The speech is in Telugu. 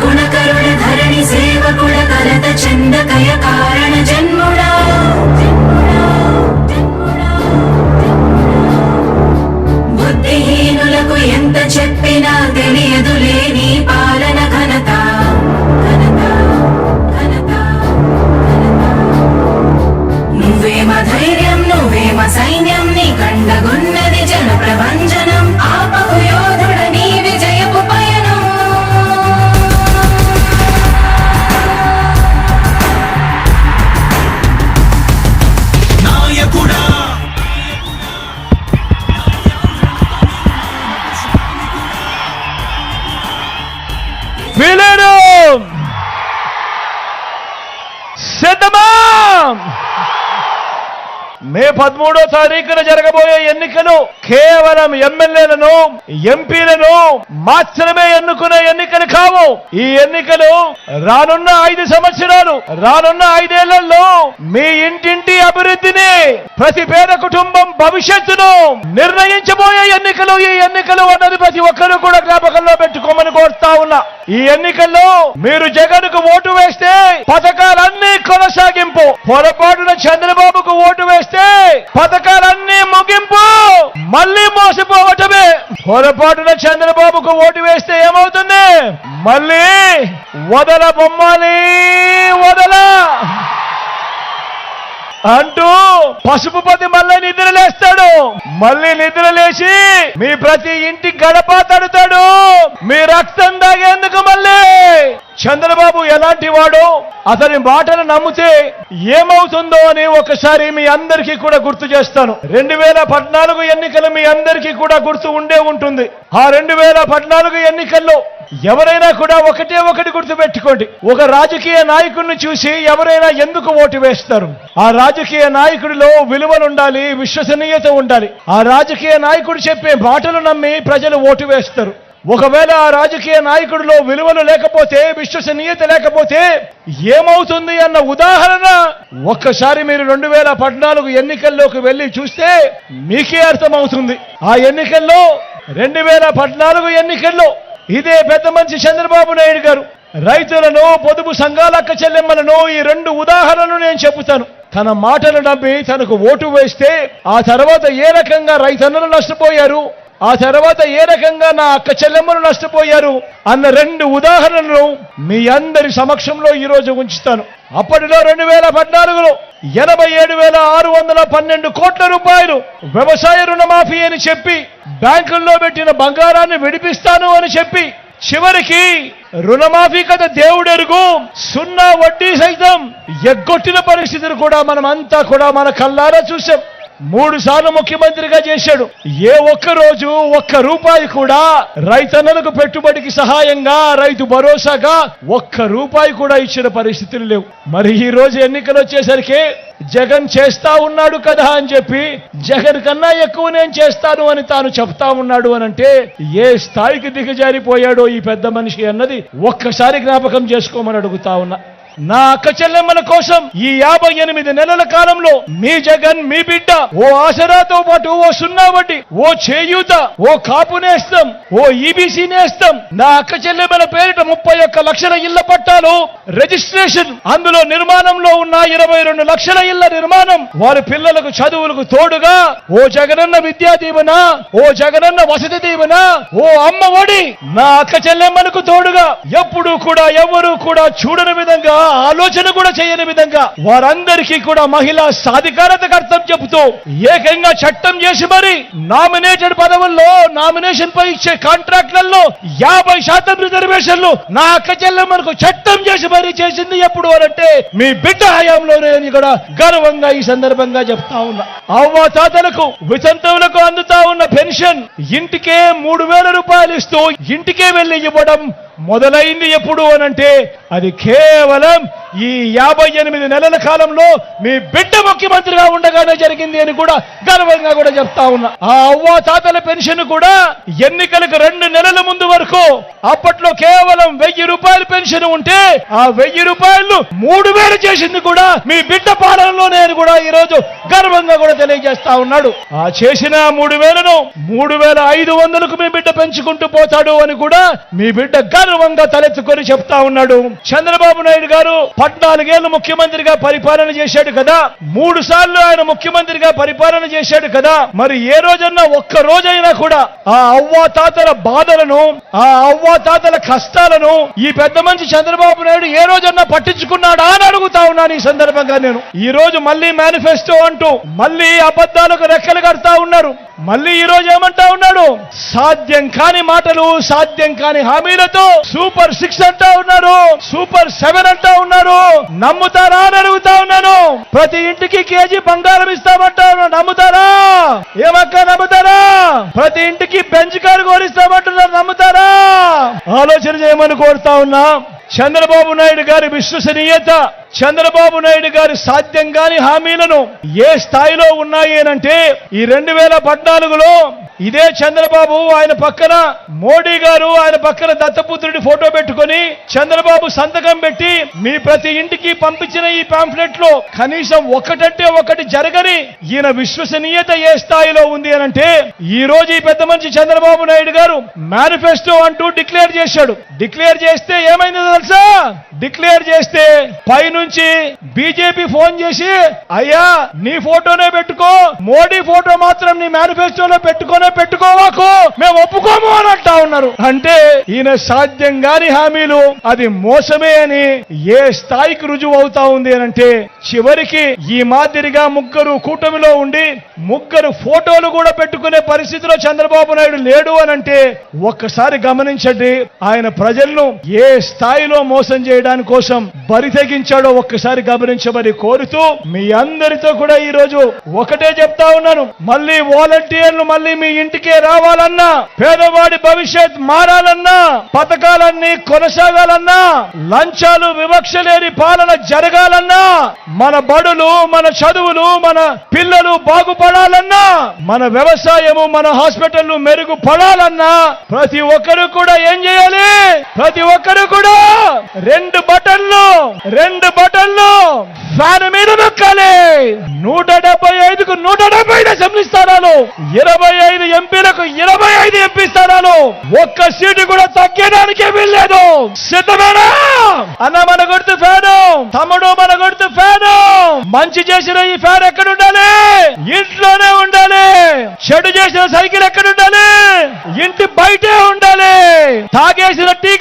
గుణకరుణ ధరణి సేవకుడ కలత చందకయ కారణ జన్ముడా బుద్ధిహీనులకు ఎంత చెప్పినా తెలియదు పిల్లలు సిద్ధమా! మే పదమూడో తారీఖున జరగబోయే ఎన్నికలు కేవలం ఎమ్మెల్యేలను ఎంపీలను మాత్రమే ఎన్నుకునే ఎన్నికలు కావు. ఈ ఎన్నికలు రానున్న ఐదు సంవత్సరాలు రానున్న ఐదేళ్ళలో మీ ఇంటింటి అభివృద్ధిని ప్రతి పేద కుటుంబం భవిష్యత్తును నిర్ణయించబోయే ఎన్నికలు ఈ ఎన్నికలు అన్నది ప్రతి ఒక్కరూ కూడా జ్ఞాపకంలో పెట్టుకోమని కోరుతా ఉన్నా. ఈ ఎన్నికల్లో మీరు జగన్కు ఓటు వేస్తే పథకాలన్నీ కొనసాగింపు. పొరపాటున చంద్రబాబుకు ఓటు వేస్తే పథకాలన్నీ ముగింపు మళ్ళీ మోసపోవటమే. పొరపాటున చంద్రబాబుకు ఓటు వేస్తే ఏమవుతుంది? మళ్ళీ వదల బొమ్మాలి వదల. అంటూ పసుపుపతి మళ్ళీ నిద్ర లేస్తాడు. మళ్ళీ నిద్ర లేచి మీ ప్రతి ఇంటి గడప తడుతాడు. మీ రక్తం తాగేందుకు మళ్ళీ చంద్రబాబు ఎలాంటి వాడో అతని మాటను నమ్మితే ఏమవుతుందో అని ఒకసారి మీ అందరికీ కూడా గుర్తు చేస్తాను. రెండు వేల పద్నాలుగు ఎన్నికలు మీ అందరికీ కూడా గుర్తు ఉండే ఉంటుంది. ఆ రెండు వేల పద్నాలుగు ఎన్నికల్లో ఎవరైనా కూడా ఒకటే ఒకటి గుర్తు పెట్టుకోండి. ఒక రాజకీయ నాయకుడిని చూసి ఎవరైనా ఎందుకు ఓటు వేస్తారు? ఆ రాజకీయ నాయకుడిలో విలువలు ఉండాలి విశ్వసనీయత ఉండాలి. ఆ రాజకీయ నాయకుడు చెప్పే మాటలు నమ్మి ప్రజలు ఓటు వేస్తారు. ఒకవేళ ఆ రాజకీయ నాయకుడిలో విలువలు లేకపోతే విశ్వసనీయత లేకపోతే ఏమవుతుంది అన్న ఉదాహరణ ఒక్కసారి మీరు రెండు వేల పద్నాలుగు ఎన్నికల్లోకి వెళ్ళి చూస్తే మీకే అర్థమవుతుంది. ఆ ఎన్నికల్లో రెండు వేల పద్నాలుగు ఎన్నికల్లో ఇదే పెద్ద మనిషి చంద్రబాబు నాయుడు గారు రైతులను పొదుపు సంఘాల అక్క చెల్లెమ్మలను ఈ రెండు ఉదాహరణలు నేను చెబుతాను. తన మాటలు నమ్మి తనకు ఓటు వేస్తే ఆ తర్వాత ఏ రకంగా రైతన్నలు నష్టపోయారు? ఆ తర్వాత ఏ రకంగా నా అక్క చెల్లెమ్మలు నష్టపోయారు అన్న రెండు ఉదాహరణలు మీ అందరి సమక్షంలో ఈరోజు ఉంచుతాను. అప్పటిలో రెండు వేల పద్నాలుగులో ఎనభై ఏడు వేల ఆరు వందల పన్నెండు కోట్ల రూపాయలు వ్యవసాయ రుణమాఫీ అని చెప్పి బ్యాంకుల్లో పెట్టిన బంగారాన్ని విడిపిస్తాను అని చెప్పి చివరికి రుణమాఫీ కథ దేవుడెరుగు సున్నా వడ్డీ సైతం ఎగ్గొట్టిన పరిస్థితులు కూడా మనం అంతా కూడా మన కల్లారా చూసాం మూడు సార్లు ముఖ్యమంత్రిగా చేశాడు. ఏ ఒక్క రోజు ఒక్క రూపాయి కూడా రైతన్నలకు పెట్టుబడికి సహాయంగా రైతు భరోసాగా ఒక్క రూపాయి కూడా ఇచ్చిన పరిస్థితులు లేవు. మరి ఈ రోజు ఎన్నికలు వచ్చేసరికి జగన్ చేస్తా ఉన్నాడు కదా అని చెప్పి జగన్ కన్నా ఎక్కువ నేను చేస్తాను అని తాను చెప్తా ఉన్నాడు అని అంటే ఏ స్థాయికి దిగజారిపోయాడో ఈ పెద్ద మనిషి అన్నది ఒక్కసారి జ్ఞాపకం చేసుకోమని అడుగుతా ఉన్నా. నా అక్కచెల్లెమ్మల కోసం ఈ యాభై ఎనిమిది నెలల కాలంలో మీ జగన్ మీ బిడ్డ ఓ ఆసరాతో పాటు ఓ సున్నా వడ్డీ ఓ చేయూత ఓ కాపు నేస్తం ఓ ఈబీసీ నేస్తం నా అక్క చెల్లెమ్మల పేరిట ముప్పై ఒక్క లక్షల ఇళ్ళ పట్టాలు రిజిస్ట్రేషన్ అందులో నిర్మాణంలో ఉన్న ఇరవై రెండు లక్షల ఇళ్ళ నిర్మాణం వారి పిల్లలకు చదువులకు తోడుగా ఓ జగనన్న విద్యా దీవెన ఓ జగనన్న వసతి దీవెన ఓ అమ్మ ఒడి నా అక్క చెల్లెమ్మలకు తోడుగా ఎప్పుడూ కూడా ఎవరూ కూడా చూడని విధంగా ఆలోచన కూడా చేయని విధంగా వారందరికీ కూడా మహిళా సాధికారత అర్థం చెబుతూ ఏకంగా చట్టం చేసి మరి నామినేటెడ్ పదవుల్లో నామినేషన్ పై ఇచ్చే కాంట్రాక్ట్లలో యాభై శాతం రిజర్వేషన్లు నా అక్క చెల్లెమ్మలకు చట్టం చేసి మరీ చేసింది ఎప్పుడు అనంటే మీ బిడ్డ హయాంలోనే అని కూడా గర్వంగా ఈ సందర్భంగా చెప్తా ఉన్నా. అవ్వ తాతలకు వితంతువులకు అందుతా ఉన్న పెన్షన్ ఇంటికే మూడు వేల రూపాయలు ఇస్తూ ఇంటికే వెళ్ళి ఇవ్వడం మొదలైంది ఎప్పుడు అనంటే అది కేవలం ఈ యాభై ఎనిమిది నెలల కాలంలో మీ బిడ్డ ముఖ్యమంత్రిగా ఉండగానే జరిగింది అని కూడా గర్వంగా కూడా చెప్తా ఉన్నా. ఆ అవ్వ తాతల పెన్షన్ కూడా ఎన్నికలకు రెండు నెలల ముందు వరకు అప్పట్లో కేవలం వెయ్యి రూపాయల పెన్షన్ ఉంటే ఆ వెయ్యి రూపాయలు మూడు వేలు చేసింది కూడా మీ బిడ్డ పాలనలోనే అని కూడా ఈ రోజు గర్వంగా కూడా తెలియజేస్తా ఉన్నాడు. ఆ చేసిన మూడు వేలను మూడు వేల ఐదు వందలకు మీ బిడ్డ పెంచుకుంటూ పోతాడు అని కూడా మీ బిడ్డ గర్వంగా తలెత్తుకొని చెప్తా ఉన్నాడు. చంద్రబాబు నాయుడు గారు పద్నాలుగేళ్ళు ముఖ్యమంత్రిగా పరిపాలన చేశాడు కదా. మూడు సార్లు ఆయన ముఖ్యమంత్రిగా పరిపాలన చేశాడు కదా. మరి ఏ రోజన్నా ఒక్క రోజైనా కూడా ఆ అవ్వా తాతల బాధలను ఆ అవ్వా తాతల కష్టాలను ఈ పెద్ద మంచి చంద్రబాబు నాయుడు ఏ రోజన్నా పట్టించుకున్నాడా అని అడుగుతా ఉన్నాను ఈ సందర్భంగా నేను. ఈ రోజు మళ్ళీ మేనిఫెస్టో అంటూ మళ్ళీ అబద్ధాలకు రెక్కలు కడతా ఉన్నారు. మళ్ళీ ఈ రోజు ఏమంటా ఉన్నాడు? సాధ్యం కాని మాటలు సాధ్యం కాని హామీలతో సూపర్ సిక్స్ అంటా ఉన్నారు సూపర్ సెవెన్ అంటా ఉన్నారు నమ్ముతారా అని అడుగుతా ఉన్నాను. ప్రతి ఇంటికి కేజీ బంగారం ఇస్తామంటా ఉన్నాను నమ్ముతారా? ఏమక్క నమ్ముతారా? ప్రతి ఇంటికి బెంచ్ కారు కోరిస్తామంటున్నారు నమ్ముతారా? ఆలోచన చేయమని కోరుతా ఉన్నా. చంద్రబాబు నాయుడు గారి విశ్వసనీయత చంద్రబాబు నాయుడు గారి సాధ్యం కాని హామీలను ఏ స్థాయిలో ఉన్నాయి ఈ రెండు వేల పద్నాలుగులో ఇదే చంద్రబాబు ఆయన పక్కన మోడీ గారు ఆయన పక్కన దత్తపుత్రుడి ఫోటో పెట్టుకొని చంద్రబాబు సంతకం పెట్టి మీ ప్రతి ఇంటికి పంపించిన ఈ పాంఫ్లెట్లో కనీసం ఒకటంటే ఒకటి జరగని ఈయన విశ్వసనీయత ఏ స్థాయిలో ఉంది అనంటే ఈ రోజు ఈ పెద్ద మనిషి చంద్రబాబు నాయుడు గారు మేనిఫెస్టో అంటూ డిక్లేర్ చేశాడు. డిక్లేర్ చేస్తే ఏమైంది తెలుసా? డిక్లేర్ చేస్తే నుంచి బీజేపీ ఫోన్ చేసి అయ్యా నీ ఫోటోనే పెట్టుకో మోడీ ఫోటో మాత్రం నీ మేనిఫెస్టోలో పెట్టుకోనే పెట్టుకోవాకు మేము ఒప్పుకోము అని అంటా ఉన్నారు. అంటే ఈయన సాధ్యం కాని హామీలు అది మోసమే అని ఏ స్థాయికి రుజువు అవుతా ఉంది అని అంటే చివరికి ఈ మాదిరిగా ముగ్గురు కూటమిలో ఉండి ముగ్గురు ఫోటోలు కూడా పెట్టుకునే పరిస్థితిలో చంద్రబాబు నాయుడు లేడు అని అంటే ఒక్కసారి గమనించండి ఆయన ప్రజలను ఏ స్థాయిలో మోసం చేయడానికి కోసం బరి తెగించాడో ఒక్కసారి గమనించమని కోరుతూ మీ అందరితో కూడా ఈ రోజు ఒకటే చెప్తా ఉన్నాను. మళ్ళీ వాలంటీర్లు మళ్ళీ మీ ఇంటికే రావాలన్నా పేదవాడి భవిష్యత్ మారాలన్నా పథకాలన్నీ కొనసాగాలన్నా లంచాలు వివక్ష లేని పాలన జరగాలన్నా మన బడులు మన చదువులు మన పిల్లలు బాగుపడాలన్నా మన వ్యవసాయము మన హాస్పిటల్ మెరుగుపడాలన్నా ప్రతి ఒక్కరు కూడా ఏం చేయాలి? ప్రతి ఒక్కరు కూడా రెండు బటన్లు రెండు బటన్లు ఫ్యాన్ మీద నొక్కాలి. నూట డెబ్బై ఐదుకు నూట డెబ్బై ఐదు అసెంబ్లీ స్థానాలు. ఇరవై ఐదు ఎంపీలకు ఇరవై ఐదు ఎంపీ స్థానాలు. ఒక్క సీటు కూడా తగ్గడానికి వీల్లేదు. సిద్ధమేనా అన్న మన గుర్తు ఫ్యాను. తమ్ముడు మన గుర్తు ఫ్యాను. మంచి చేసిన ఈ ఫ్యాన్ ఎక్కడ ఉండాలి? ఇంట్లోనే ఉండాలి. చెడు చేసిన సైకిల్ ఎక్కడ ఉండాలి? ఇంటి బయటే ఉండాలి. తాగేసిన టీ